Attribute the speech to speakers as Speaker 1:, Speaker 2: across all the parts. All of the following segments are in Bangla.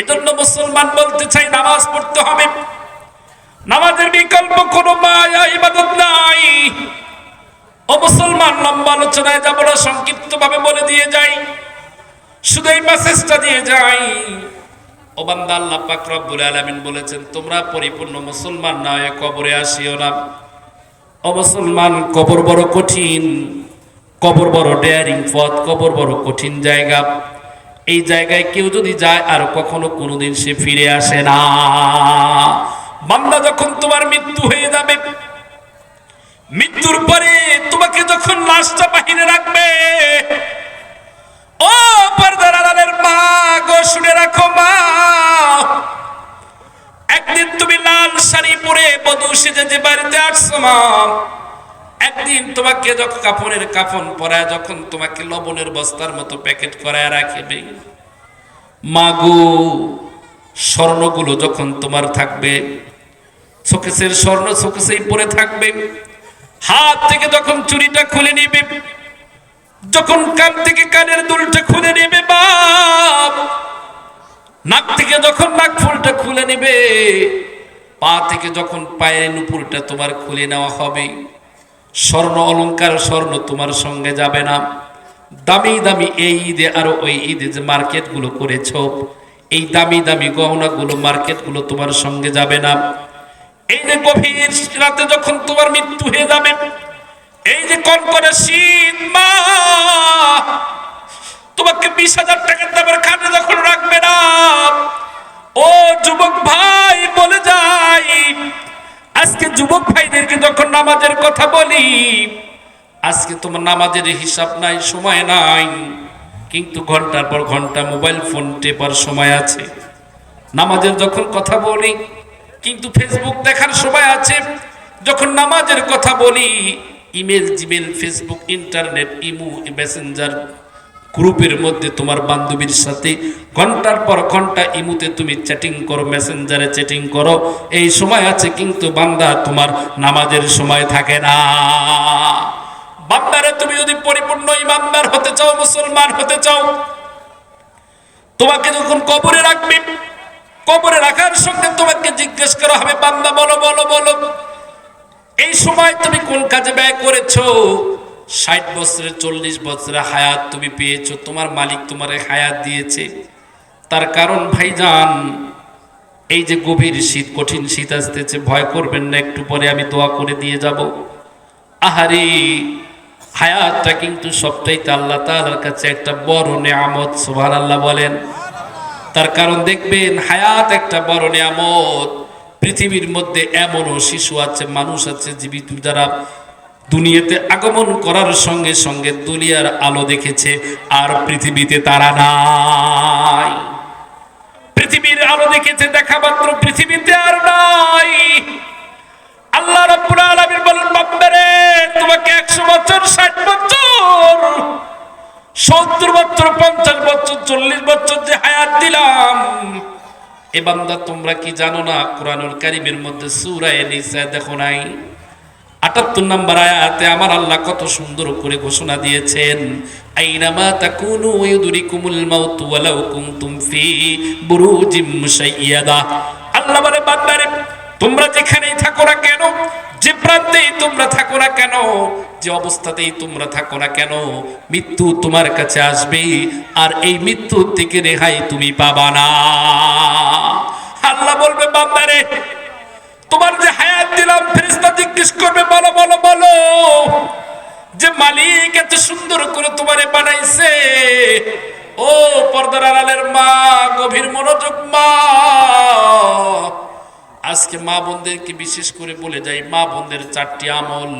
Speaker 1: এজন্য মুসলমান বলতে চাই, নামাজ পড়তে হবে। নামাজের বিকল্প কোনো মায়া, ইবাদত নাই। ও মুসলমান, লম্বা আলোচনায় যাব না সংক্ষিপ্ত ভাবে বলে দিয়ে যাই। শুধু এই মেসেজটা দিয়ে যাই। ও বান্দা, আল্লাহ পাক রব্বুল আলামিন বলেছেন, তোমরা পরিপূর্ণ মুসলমান না হয়ে কবরে আসিও না। ও মুসলমান, কবর বড় কঠিন। কবর বড় ডেয়ারিং পথ, কবর বড় কঠিন জায়গা। এই জায়গায় কেউ যদি যায়, আর কখনো কোনোদিন সে ফিরে আসে না। বান্দা যখন তোমার মৃত্যু হয়ে যাবে, মৃত্যুর পরে তোমাকে যখন লাশটা বাহিরে রাখবে, ও পর্দার আড়ালের মা গো, শুনে রাখো মা, একদিন তুমি লাল শাড়ি পরে বধূ সেজে যে বাড়িতে আসছো মা। একদিন তোমাকে যখন কাপড়ের কাফন পরায়, যখন তোমাকে লবণের বস্তার মতো প্যাকেট করায় রাখবে। মাগো, স্বর্ণগুলো যখন তোমার থাকবে, শোকেসের স্বর্ণ শোকেসেই পরে থাকবে। হাত থেকে যখন চুরিটা খুলে নিবে, যখন কান থেকে কানের দুলটা খুলে নেবে বাপ, নাক থেকে যখন নাক ফুলটা খুলে নেবে, পা থেকে যখন পায়ের নুপুরটা তোমার খুলে নেওয়া হবে। স্বর্ণ অলংকার স্বর্ণ তোমার সঙ্গে যাবে না। দামি দামি এই ঈদে আরও ওই ঈদে যে মার্কেটগুলো করেছ, এই দামি দামি গহনাগুলো মার্কেটগুলো তোমার সঙ্গে যাবে না। এই যে গভীর রাতে যখন তোমার মৃত্যু হয়ে যাবে, এই যে কনকনে শীত, মা! তোমাকে বিশ হাজার টাকার দামের খাটে যখন রাখবে না, ও যুবক ভাই বলে যাই আজকে যুবক ভাইদেরকে যখন নামাজের কথা বলি, আজকে তোমার নামাজের হিসাব নাই, সময় নাই। কিন্তু ঘণ্টার পর ঘণ্টা মোবাইল ফোন টেপার সময় আছে। নামাজের যখন কথা বলি, কিন্তু ফেসবুক দেখার সময় আছে। যখন নামাজের কথা বলি, email, Gmail, Facebook, internet, imo, messenger গ্রুপের মধ্যে তোমার বান্ধবীর সাথে ঘণ্টার পর ঘণ্টা ইমুতে তুমি চ্যাটিং করো মেসেঞ্জারে চ্যাটিং করো। এই সময় আছে কিন্তু বান্দা তোমার নামাজের সময় থাকে না। বান্দারে তুমি যদি পরিপূর্ণ ইমানদার হতে চাও, মুসলমান হতে চাও, তোমাকে যখন কবরে রাখবে, কবরে রাখার সঙ্গে তোমাকে জিজ্ঞেস করা হবে, বান্দা বলো বলো বলো। এই সময় তুমি কোন কাজে ব্যয় করেছ? ষাট বছরের চল্লিশ বছরের হায়াত তুমি পেয়েছ, তোমার মালিক তোমার হায়াত দিয়েছে। তার কারণ ভাইজান, এই যে গভীর শীত, কঠিন শীত আসতেছে, ভয় করবেন না, একটু পরে আমি দোয়া করে দিয়ে যাব। আহারে, হায়াতটা কিন্তু সবটাইতে আল্লাহ তাআলার কাছে একটা বড় নেয়ামত আল্লাহ বলেন। তার কারণ দেখবেন, হায়াত একটা বড় নিয়ামত। পৃথিবীর মধ্যে এমনও শিশু আছে, মানুষ আছে, জীবিত যারা দুনিয়াতে আগমন করার সঙ্গে সঙ্গে দুনিয়ার আলো দেখেছে আর পৃথিবীতে তারা নাই। পৃথিবীর আলো দেখেছে দেখা মাত্র পৃথিবীতে আর নাই। আল্লাহ রাব্বুল আলামিন বলেন বাপ্পারে তোমাকে 100 বছর 60 বছর, সত্তর বছর, পঞ্চাশ বছর, চল্লিশ বছর যে হায়াত দিলাম। এ বান্দা তোমরা কি জানো না? কোরআনুল কারিমের মধ্যে সুরায় নিসা দেখো নাই? আটাত্তর নাম্বার আয়াতে আমার আল্লাহ কত সুন্দর করে ঘোষণা দিয়েছেন তোমরা যেখানেই থাকো না কেন, যে প্রান্তেই তোমরা থাকো না কেন, যে অবস্থাতেই তোমরা থাকো না কেন, মৃত্যু তোমার কাছে আসবে, আর এই মৃত্যুর থেকে রেহাই তুমি পাবা না। আল্লাহ বলবে, বান্দারে, তোমার যে হায়াত দিলাম ফেরেশতা জিজ্ঞেস করবে বলো বলো বলো যে মালিক এত সুন্দর করে তোমারে বানাইছে। ও পর্দার আড়ালের মা, গভীর মনোযোগ মা। আজকে মা বোনদেরকে বিশেষ করে বলে যাই, মা বোনদের চারটি আমল।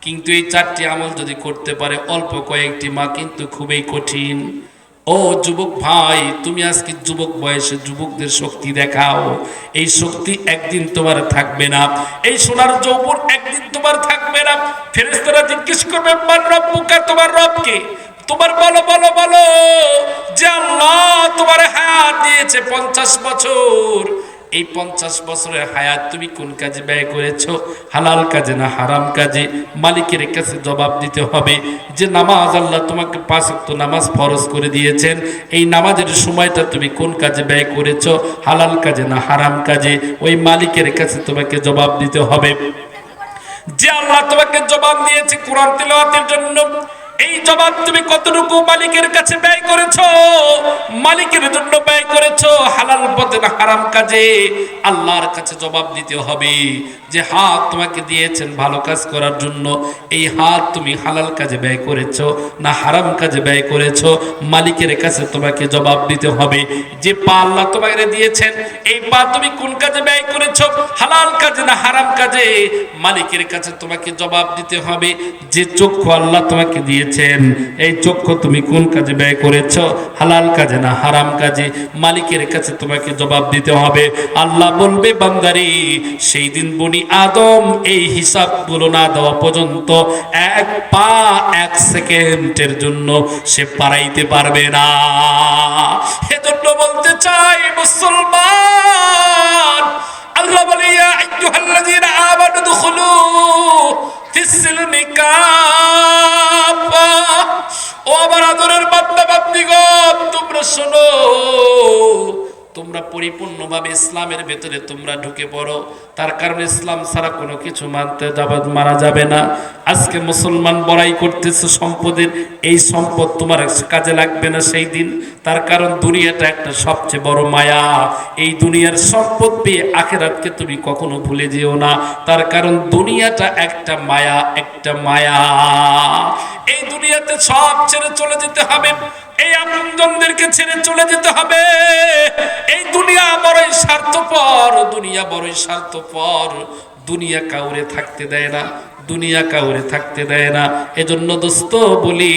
Speaker 1: কিন্তু এই চারটি আমল যদি করতে পারে, অল্প কয়েকটি মা কিন্তু খুবই কঠিন। ও যুবক ভাই, তুমি আজকে যুবক বয়সে যুবকদের শক্তি দেখাও। এই শক্তি একদিন তোমার থাকবে না। এই সোনার যৌবন একদিন তোমার থাকবে না। ফেরেস্তারা জিজ্ঞেস করবে, মান রব্বুকা, তোমার রবকে? তোমার বলো বলো বলো যে আল্লাহ তোমার হায়াত দিয়েছে পঞ্চাশ বছর। এই পঞ্চাশ বছরের হায়াত তুমি কোন কাজে ব্যয় করেছ? হালাল কাজে না হারাম কাজে? মালিকের কাছে জবাব দিতে হবে যে নামাজ আল্লাহ তোমাকে পাঁচ ওয়াক্ত নামাজ ফরজ করে দিয়েছেন। এই নামাজের সময়টা তুমি কোন কাজে ব্যয় করেছ? হালাল কাজে না হারাম কাজে? ওই মালিকের কাছে তোমাকে জবাব দিতে হবে। যে আল্লাহ তোমাকে জবাব দিয়েছে কোরআন তেলাওয়াতের জন্য এই জবাব তুমি কতটুকু মালিকের কাছে ব্যয় করেছ? মালিকের জন্য ব্যয় করেছ হালাল পথে না হারাম কাজে? আল্লাহর কাছে জবাব দিতে হবে যে হাত তোমাকে দিয়েছেন ভালো কাজ করার জন্য। এই হাত তুমি হালাল কাজে ব্যয় করেছ না হারাম কাজে ব্যয় করেছ? মালিকের কাছে তোমাকে জবাব দিতে হবে যে পা আল্লাহ তোমাকে দিয়েছেন। এই পা তুমি কোন কাজে ব্যয় করেছ? হালাল কাজে না হারাম কাজে? মালিকের কাছে তোমাকে জবাব দিতে হবে যে চক্ষু আল্লাহ তোমাকে দিয়েছেন এই চক্ষু তুমি কোন কাজে ব্যয় করেছ? হালাল কাজে না হারাম কাজে? মালিকের কাছে তোমাকে জবাব দিতে হবে, আল্লাহ বলবে, বান্দারি, সেই দিন বনি আদম এই হিসাবগুলো না দেওয়া পর্যন্ত এক পা এক সেকেন্ডের জন্য সে পারাইতে পারবে না। এজন্য বলতে চাই, মুসলমান! আল্লাহ বলে, ইয়া আইয়ুহাল্লাযীনা আমানু দুখুলু ফিসসিলমি কাফা ও আমার আদরের বান্দা, বান্দিগণ, তোমরা শোনো। তোমরা পরিপূর্ণভাবে ইসলামের ভেতরে তোমরা ঢুকে পড়ো। তার কারণে ইসলাম ছাড়া কোনো কিছু মানতে যাবাদ মারা যাবে না। আজকে মুসলমান বড়াই করতেছে সম্পদের, এই সম্পদ তোমার কাজে লাগবে না সেই দিন। তার কারণ দুনিয়াটা একটা সবচেয়ে বড় মায়া। এই দুনিয়ার সম্পদ পেয়ে আখেরাতকে তুমি কখনো ভুলে যেও না। তার কারণ দুনিয়াটা একটা মায়া একটা মায়া। এই দুনিয়াতে সব ছেড়ে চলে যেতে হবে। এই আপনজনদেরকে ছেড়ে চলে যেতে হবে। এই দুনিয়া বড়ই স্বার্থপর, দুনিয়া বড়ই স্বার্থপর। দুনিয়া কাউরে থাকতে দেয় না। দুনিয়া কাউরে থাকতে দেয় না। এজন্য দোস্ত বলি,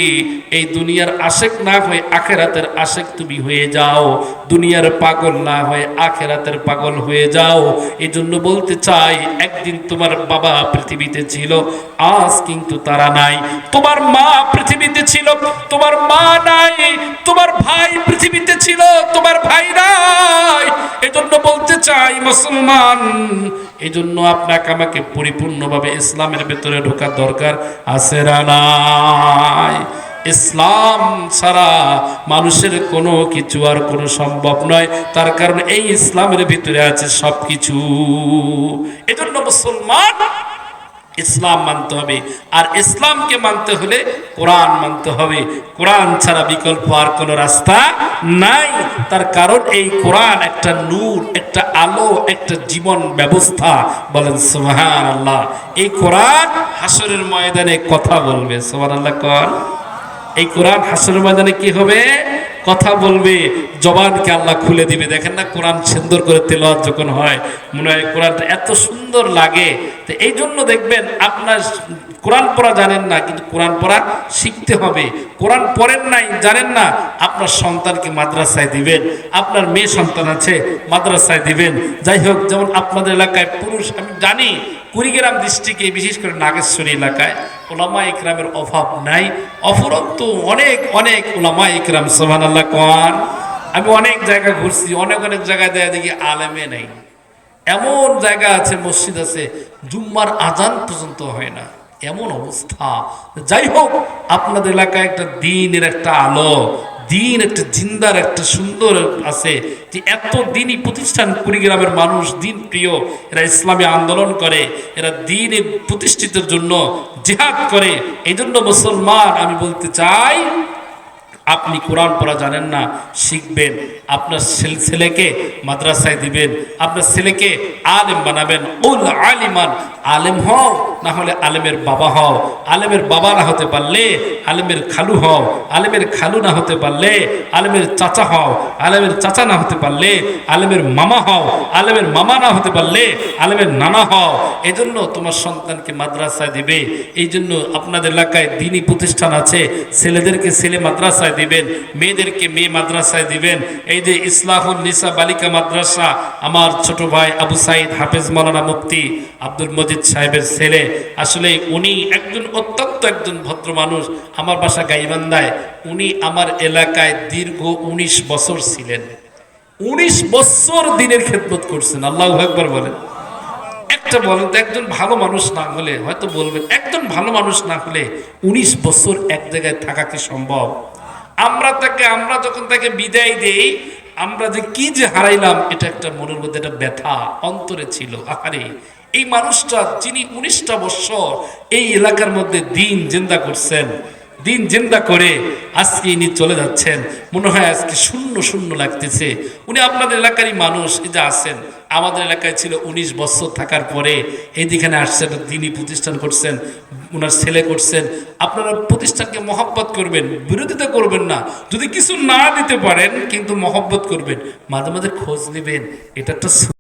Speaker 1: এই দুনিয়ার আশেক না হয়ে আখেরাতের আশেক তুমি হয়ে যাও। দুনিয়ার পাগল না হয়ে আখেরাতের পাগল হয়ে যাও। এই জন্য বলতে চাই, একদিন তোমার বাবা পৃথিবীতে ছিল, আজ কিন্তু তারা নাই। তোমার মা পৃথিবীতে ছিল, তোমার মা নাই। তোমার ভাই পৃথিবীতে ছিল, তোমার ভাই নাই। এজন্য বলতে এই জন্য আপনাকে আমাকে পরিপূর্ণভাবে ইসলামের ভেতরে ঢোকার দরকার আছে নাই? ইসলাম ছাড়া মানুষের কোনো কিছু আর কোনো সম্ভব নয়। তার কারণ এই ইসলামের ভিতরে আছে সব কিছু এজন্য মুসলমান ইসলাম মানতে হবে। আর ইসলামকে মানতে হলে কোরআন মানতে হবে। কোরআন ছাড়া বিকল্প আর কোনো রাস্তা নাই। তার কারণ এই কোরআন একটা নূর, একটা আলো, একটা জীবন ব্যবস্থা। বলেন সোহান আল্লাহ এই কোরআন হাসরের ময়দানে কথা বলবে। সোহান আল্লাহ কর এই কোরআন হাসরের ময়দানে কি হবে? কথা বলবে, জবানকে আল্লাহ খুলে দিবে। দেখেন না, কোরআন সুন্দর করে তেলাওয়াত যখন হয়, মনে হয় কোরআনটা এত সুন্দর লাগে। তো এই জন্য দেখবেন, আপনার কোরআন পড়া জানেন না, কিন্তু কোরআন পড়া শিখতে হবে। কোরআন পড়েন নাই, জানেন না, আপনার সন্তানকে মাদ্রাসায় দিবেন, আপনার মেয়ে সন্তান আছে, মাদ্রাসায় দিবেন। যাই হোক, যেমন আপনাদের এলাকায় পুরুষ, আমি জানি, কুড়িগ্রাম ডিস্ট্রিক্টে বিশেষ করে নাগেশ্বরী এলাকায় ওলামা ইকরামের অভাব নাই। অফুরন্ত অনেক অনেক ওলামা ইকরাম সোহান আল্লাহ কন আমি অনেক জায়গা ঘুরছি, অনেক অনেক জায়গায় দেয় দেখি আলেমে নেই। এমন জায়গা আছে, মসজিদ আছে, জুম্মার আজান পর্যন্ত হয় না। এমন অবস্থা। যাই হোক, আপনাদের এলাকায় একটা দিনের একটা আলো দিন, একটা জিন্দার, একটা সুন্দর আছে যে এত দিনই প্রতিষ্ঠান কুড়িগ্রামের মানুষ, দিন প্রিয়, এরা ইসলামী আন্দোলন করে, এরা দিনে প্রতিষ্ঠিতের জন্য জেহাদ করে। এই জন্য মুসলমান, আমি বলতে চাই আপনি কোরআন পড়া জানেন না, শিখবেন। আপনার ছেলে- ছেলেকে মাদ্রাসায় দিবেন। আপনার ছেলেকে আলেম বানাবেন। উল আলিমান, আলেম হও, না হলে আলেমের বাবা হও। আলেমের বাবা না হতে পারলে আলেমের খালু হও। আলেমের খালু না হতে পারলে আলেমের চাচা হও। আলেমের চাচা না হতে পারলে আলেমের মামা হও। আলেমের মামা না হতে পারলে আলেমের নানা হও। এজন্য তোমার সন্তানকে মাদ্রাসায় দিবে। এই জন্য আপনাদের এলাকায় দিনী প্রতিষ্ঠান আছে। ছেলেদেরকে ছেলে মাদ্রাসায় দিবেন, মেয়েদেরকে মেয়ে মাদ্রাসায় দিবেন। এই যে ইসলাহুল নিসা বালিকা মাদ্রাসা, আমার ছোট ভাই আবু সাইদ হাফেজ মৌলানা মুফতি আব্দুল মজিদ সাহেবের ছেলে। আসলে উনি একজন অত্যন্ত একজন ভদ্র মানুষ, আমার বাসা গাইবান্ধায়। উনি আমার এলাকায় দীর্ঘ উনিশ বছর ছিলেন। উনিশ বছর দিনের খেদমত করছেন, আল্লাহ একবার বলেন। একটা বলেন তো, একজন ভালো মানুষ না হলে, হয়তো বলবেন, একজন ভালো মানুষ না হলে উনিশ বছর এক জায়গায় থাকা কি সম্ভব? আমরা তাকে, আমরা যখন তাকে বিদায় দেই, আমরা যে কি যে হারাইলাম, এটা একটা মনের মধ্যে একটা ব্যথা, অন্তরে ছিল। আহারে, এই মানুষটা যিনি উনিশটা বৎসর এই এলাকার মধ্যে দিন জিন্দা করছেন দিন জিন্দা করে আজকে ইনি চলে যাচ্ছেন। মনে হয় আজকে শূন্য শূন্য লাগতেছে। উনি আপনাদের এলাকারই মানুষ যে আমাদের এলাকায় ছিল উনিশ বছর থাকার পরে এইদিখানে আসছেন দিনই প্রতিষ্ঠান করছেন ওনার ছেলে করছেন। আপনারা প্রতিষ্ঠানকে মহব্বত করবেন, বিরোধিতা করবেন না। যদি কিছু না দিতে পারেন, কিন্তু মহব্বত করবেন। মাঝে মাঝে খোঁজ নেবেন, এটা একটা